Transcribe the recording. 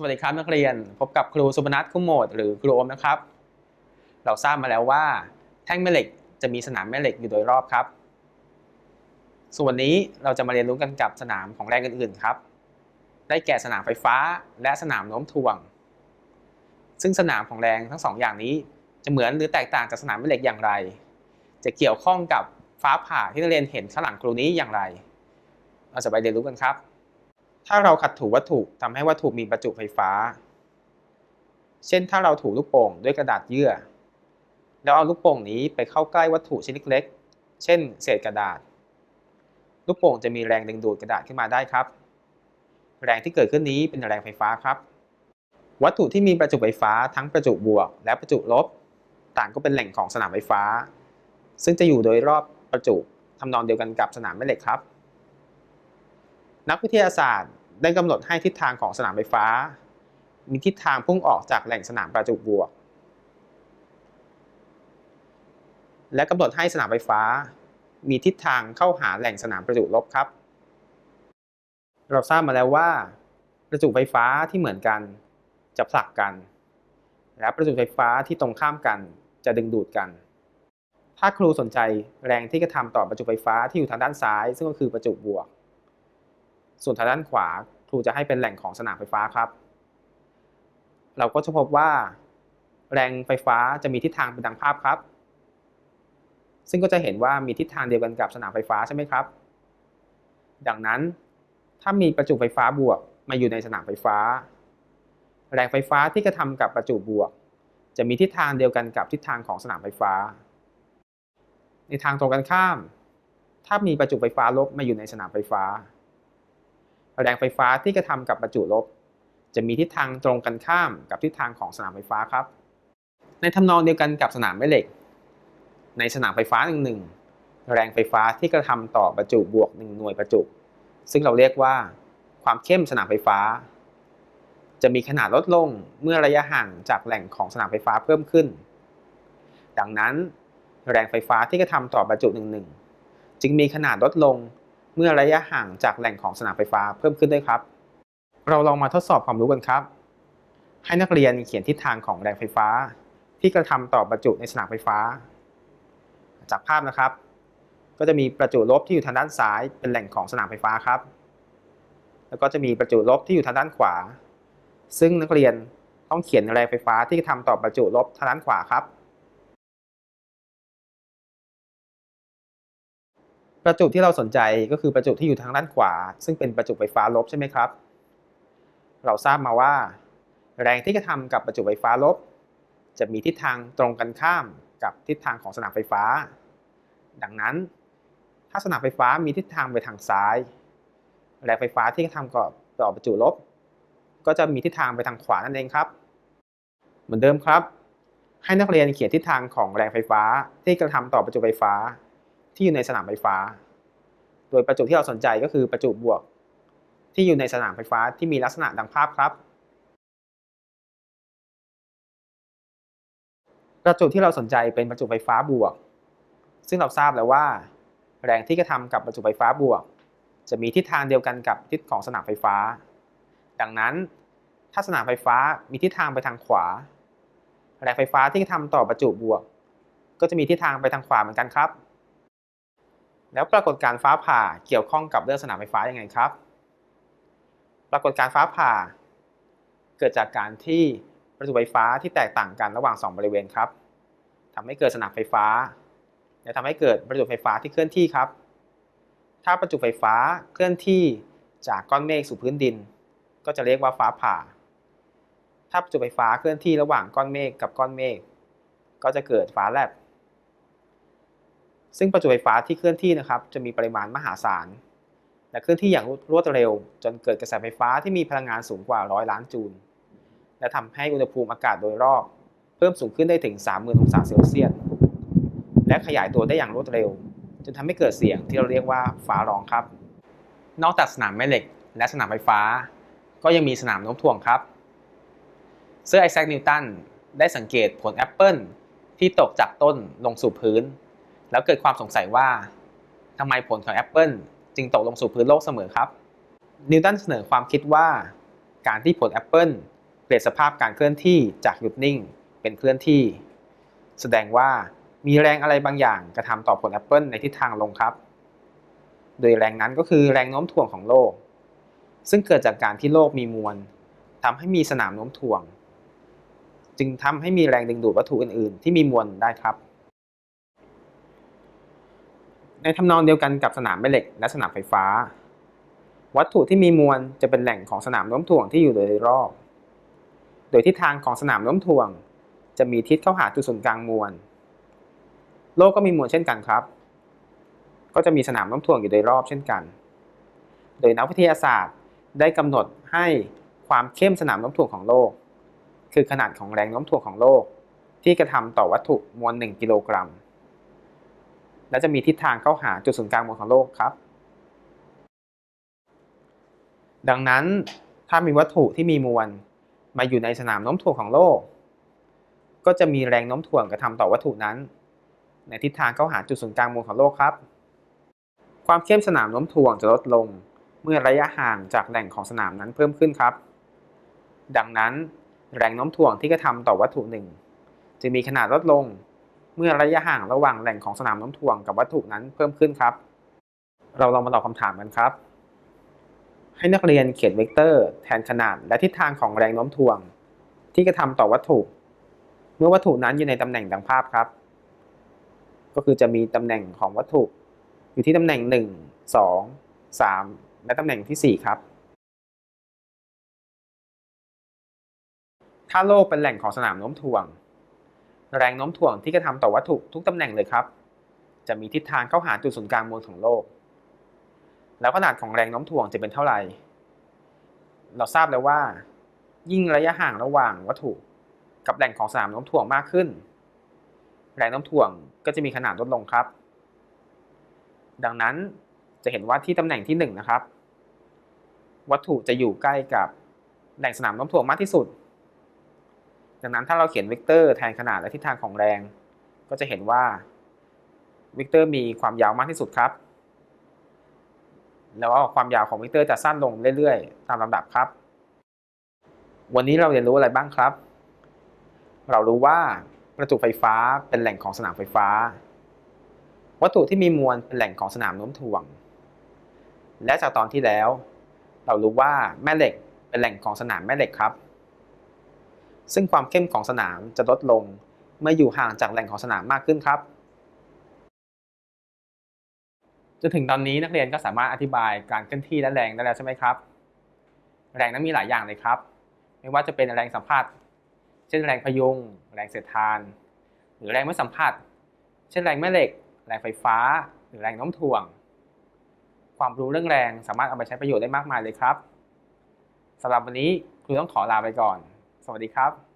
สวัสดีครับนักเรียนพบกับครูสุพนัทคุ้มโหมดหรือครูโอมนะครับ เราทราบมาแล้วว่า แท่งแม่เหล็กจะมีสนามแม่เหล็กอยู่โดยรอบครับ ส่วนนี้เราจะมาเรียนรู้กันกับสนามของแรงอื่นๆครับ ได้แก่สนามไฟฟ้าและสนามโน้มถ่วง ซึ่งสนามของแรงทั้งสองอย่างนี้ จะเหมือนหรือแตกต่างจากสนามแม่เหล็กอย่างไร จะเกี่ยวข้องกับฟ้าผ่าที่นักเรียนเห็นข้างหลังครูนี้อย่างไร เราจะไปเรียนรู้กันครับ ถ้าเราขัดถูวัตถุทำให้วัตถุมีประจุไฟฟ้า เช่นถ้าเราถูลูกโป่งด้วยกระดาษเยื่อ แล้วเอาลูกโป่งนี้ไปเข้าใกล้วัตถุชิ้นเล็กๆเช่น เศษกระดาษ ลูกโป่งจะมีแรงดึงดูดกระดาษขึ้นมาได้ครับ แรงที่เกิดขึ้นนี้เป็นแรงไฟฟ้าครับ วัตถุที่มีประจุไฟฟ้าทั้งประจุบวก และประจุลบ ต่างก็เป็นแหล่งของสนามไฟฟ้า ซึ่งจะอยู่โดยรอบประจุทำนองเดียวกันกับสนามแม่เหล็กครับนักวิทยาศาสตร์ ได้กำหนดให้ทิศทางของสนามไฟฟ้า มีทิศทางพุ่งออกจากแหล่งสนามประจุบวก และกำหนดให้สนามไฟฟ้า มีทิศทางเข้าหาแหล่งสนามประจุลบครับ เราทราบมาแล้วว่า ประจุไฟฟ้าที่เหมือนกันจะผลักกัน และประจุไฟฟ้าที่ตรงข้ามกันจะดึงดูดกัน ถ้าครูสนใจแรงที่กระทำต่อประจุไฟฟ้าที่อยู่ทางด้านซ้าย ซึ่งก็คือประจุบวก ส่วนทางด้านขวาครูจะให้เป็นแหล่งของสนามไฟฟ้าครับ เราก็จะพบว่า แรงไฟฟ้าจะมีทิศทางเป็นดังภาพครับ ซึ่งก็จะเห็นว่ามีทิศทางเดียวกันกับสนามไฟฟ้าใช่ไหมครับ ดังนั้นถ้ามีประจุไฟฟ้าบวกมาอยู่ในสนามไฟฟ้า แรงไฟฟ้าที่กระทำกับประจุบวก จะมีทิศทางเดียวกันกับทิศทางของสนามไฟฟ้า ในทางตรงกันข้าม ถ้ามีประจุไฟฟ้าลบมาอยู่ในสนามไฟฟ้า แรงไฟฟ้าที่กระทำกับประจุลบ จะมีทิศทางตรงกันข้ามกับทิศทางของสนามไฟฟ้าครับ ในทำนองเดียวกันกับสนามแม่เหล็ก ในสนามไฟฟ้าหนึ่งหนึ่งแรงไฟฟ้าที่กระทำต่อประจุบวกหนึ่งหน่วยประจุ ซึ่งเราเรียกว่า ความเข้มสนามไฟฟ้า จะมีขนาดลดลงเมื่อระยะห่างจากแหล่งของสนามไฟฟ้าเพิ่มขึ้น ดังนั้น แรงไฟฟ้าที่กระทำต่อประจุหนึ่งหนึ่งจึงมีขนาดลดลง เมื่อระยะห่างจากแหล่งของสนามไฟฟ้าเพิ่มขึ้นด้วยครับ เราลองมาทดสอบความรู้กันครับ ให้นักเรียนเขียนทิศทางของแรงไฟฟ้า ที่กระทำต่อประจุในสนามไฟฟ้า จากภาพนะครับ ก็จะมีประจุลบที่อยู่ทางด้านซ้ายเป็นแหล่งของสนามไฟฟ้าครับ แล้วก็จะมีประจุลบที่อยู่ทางด้านขวา ซึ่งนักเรียนต้องเขียนแรงไฟฟ้าที่กระทำต่อประจุลบทางด้านขวาครับ ประจุที่เราสนใจก็คือประจุที่อยู่ทางด้านขวา ซึ่งเป็นประจุไฟฟ้าลบใช่ไหมครับ เราทราบมาว่า แรงที่กระทำกับประจุไฟฟ้าลบ จะมีทิศทางตรงกันข้ามกับทิศทางของสนามไฟฟ้า ดังนั้น ถ้าสนามไฟฟ้ามีทิศทางไปทางซ้าย แรงไฟฟ้าที่กระทำกับต่อประจุลบ ก็จะมีทิศทางไปทางขวานั่นเองครับ เหมือนเดิมครับ ให้นักเรียนเขียนทิศทางของแรงไฟฟ้าที่กระทำต่อประจุไฟฟ้า ที่อยู่ในสนามไฟฟ้า โดยประจุที่เราสนใจก็คือประจุบวก ที่อยู่ในสนามไฟฟ้าที่มีลักษณะดังภาพครับ ประจุที่เราสนใจเป็นประจุไฟฟ้าบวก ซึ่งเราทราบแล้วว่า แรงที่กระทำกับประจุไฟฟ้าบวก จะมีทิศทางเดียวกันกับทิศของสนามไฟฟ้า ดังนั้น ถ้าสนามไฟฟ้ามีทิศทางไปทางขวา แรงไฟฟ้าที่กระทำต่อประจุบวกก็จะมีทิศทางไปทางขวาเหมือนกันครับ แล้วปรากฏการฟ้าผ่าเกี่ยวข้องกับเรื่องสนามไฟฟ้ายังไงครับ ปรากฏการฟ้าผ่า เกิดจากการที่ประจุไฟฟ้าที่แตกต่างกันระหว่าง 2 บริเวณครับทำให้เกิดสนามไฟฟ้า และทำให้เกิดประจุไฟฟ้าที่เคลื่อนที่ครับ ถ้าประจุไฟฟ้าเคลื่อนที่จากก้อนเมฆสู่พื้นดิน ก็จะเรียกว่าฟ้าผ่า ถ้าประจุไฟฟ้าเคลื่อนที่ระหว่างก้อนเมฆกับก้อนเมฆก็จะเกิดฟ้าแลบ ซึ่งประจุไฟฟ้าที่เคลื่อนที่นะครับจะมีปริมาณมหาศาลและเคลื่อนที่อย่างรวดเร็ว จนเกิดกระแสไฟฟ้าที่มีพลังงานสูงกว่าร้อยล้านจูล และทำให้อุณหภูมิอากาศโดยรอบ เพิ่มสูงขึ้นได้ถึง 30,000 องศาเซลเซียส และขยายตัวได้อย่างรวดเร็ว จนทำให้เกิดเสียงที่เราเรียกว่าฟ้าร้องครับ นอกจากสนามแม่เหล็ก และสนามไฟฟ้า ก็ยังมีสนามโน้มถ่วงครับ เซอร์ไอแซคนิวตันได้สังเกตผลแอปเปิลที่ตกจากต้นลงสู่พื้น แล้วเกิดความสงสัยว่าทำไมผลของแอปเปิลจึงตกลงสู่พื้นโลกเสมอครับนิวตันเสนอความคิดว่า การที่ผลแอปเปิลเปลี่ยนสภาพการเคลื่อนที่จากหยุดนิ่งเป็นเคลื่อนที่ แสดงว่ามีแรงอะไรบางอย่างกระทำต่อผลแอปเปิลในทิศทางลงครับ โดยแรงนั้นก็คือแรงโน้มถ่วงของโลก ซึ่งเกิดจากการที่โลกมีมวลทำให้มีสนามโน้มถ่วง จึงทำให้มีแรงดึงดูดวัตถุอื่น ๆ ที่มีมวลได้ครับ ในทำนองเดียวกันกับสนามแม่เหล็กและสนามไฟฟ้า วัตถุที่มีมวลจะเป็นแหล่งของสนามโน้มถ่วงที่อยู่โดยรอบ โดยทิศทางของสนามโน้มถ่วง จะมีทิศเข้าหาจุดศูนย์กลางมวล โลกก็มีมวลเช่นกันครับ ก็จะมีสนามโน้มถ่วงอยู่โดยรอบเช่นกัน โดยนักวิทยาศาสตร์ได้กำหนดให้ความเข้มสนามโน้มถ่วงของโลก คือขนาดของแรงโน้มถ่วงของโลก ที่กระทำต่อวัตถุมวล 1 กิโลกรัม และจะมีทิศทางเข้าหาจุดศูนย์กลางมวลของโลกครับ ดังนั้นถ้ามีวัตถุที่มีมวลมาอยู่ในสนามโน้มถ่วงของโลก ก็จะมีแรงโน้มถ่วงกระทำต่อวัตถุนั้น ในทิศทางเข้าหาจุดศูนย์กลางมวลของโลกครับ ความเข้มสนามโน้มถ่วงจะลดลงเมื่อระยะห่างจากแหล่งของสนามนั้นเพิ่มขึ้นครับ ดังนั้นแรงโน้มถ่วงที่กระทำต่อวัตถุหนึ่งจะมีขนาดลดลง เมื่อระยะห่างระหว่างแหล่งของสนามโน้มถ่วงกับวัตถุนั้นเพิ่มขึ้นครับ เราลองมาตอบคำถามกันครับ ให้นักเรียนเขียนเวกเตอร์ แทนขนาดและทิศทางของแรงโน้มถ่วง ที่กระทำต่อวัตถุ เมื่อวัตถุนั้นอยู่ในตำแหน่งดังภาพครับ ก็คือจะมีตำแหน่งของวัตถุ อยู่ที่ตำแหน่ง 1 2 3 และตำแหน่งที่ 4 ครับ ถ้าโลกเป็นแหล่งของสนามโน้มถ่วง แรงโน้มถ่วงที่กระทำต่อวัตถุทุกตำแหน่งเลยครับ จะมีทิศทางเข้าหาจุดศูนย์กลางมวลของโลก แล้วขนาดของแรงโน้มถ่วงจะเป็นเท่าไหร่ เราทราบแล้วว่า ยิ่งระยะห่างระหว่างวัตถุกับแหล่งของสนามโน้มถ่วงมากขึ้น แรงโน้มถ่วงก็จะมีขนาดลดลงครับ ดังนั้นจะเห็นว่าที่ตำแหน่งที่1นนะครับ วัตถุจะอยู่ใกล้กับแหล่งสนามโน้มถ่วงมากที่สุด ดังนั้นถ้าเราเขียนเวกเตอร์แทนขนาดและทิศทางของแรง ก็จะเห็นว่าเวกเตอร์มีความยาวมากที่สุดครับ แล้วความยาวของเวกเตอร์จะสั้นลงเรื่อยๆ ตามลำดับครับ วันนี้เราเรียนรู้อะไรบ้างครับ เรารู้ว่าประจุไฟฟ้าเป็นแหล่งของสนามไฟฟ้า วัตถุที่มีมวลเป็นแหล่งของสนามโน้มถ่วง และจากตอนที่แล้ว เรารู้ว่าแม่เหล็กเป็นแหล่งของสนามแม่เหล็กครับ ซึ่งความเข้มของสนามจะลดลง เมื่ออยู่ห่างจากแหล่งของสนามมากขึ้นครับจนถึงตอนนี้นักเรียนก็สามารถอธิบายการเคลื่อนที่และแรงได้แล้วใช่ไหมครับ แรงนั้นมีหลายอย่างเลยครับ ไม่ว่าจะเป็นแรงสัมผัส เช่นแรงพยุง แรงเสียดทาน หรือแรงไม่สัมผัส เช่นแรงแม่เหล็ก แรงไฟฟ้า หรือแรงโน้มถ่วง ความรู้เรื่องแรงสามารถเอาไปใช้ประโยชน์ได้มากมายเลยครับสำหรับวันนี้ครูต้องขอลาไปก่อน สวัสดีครับ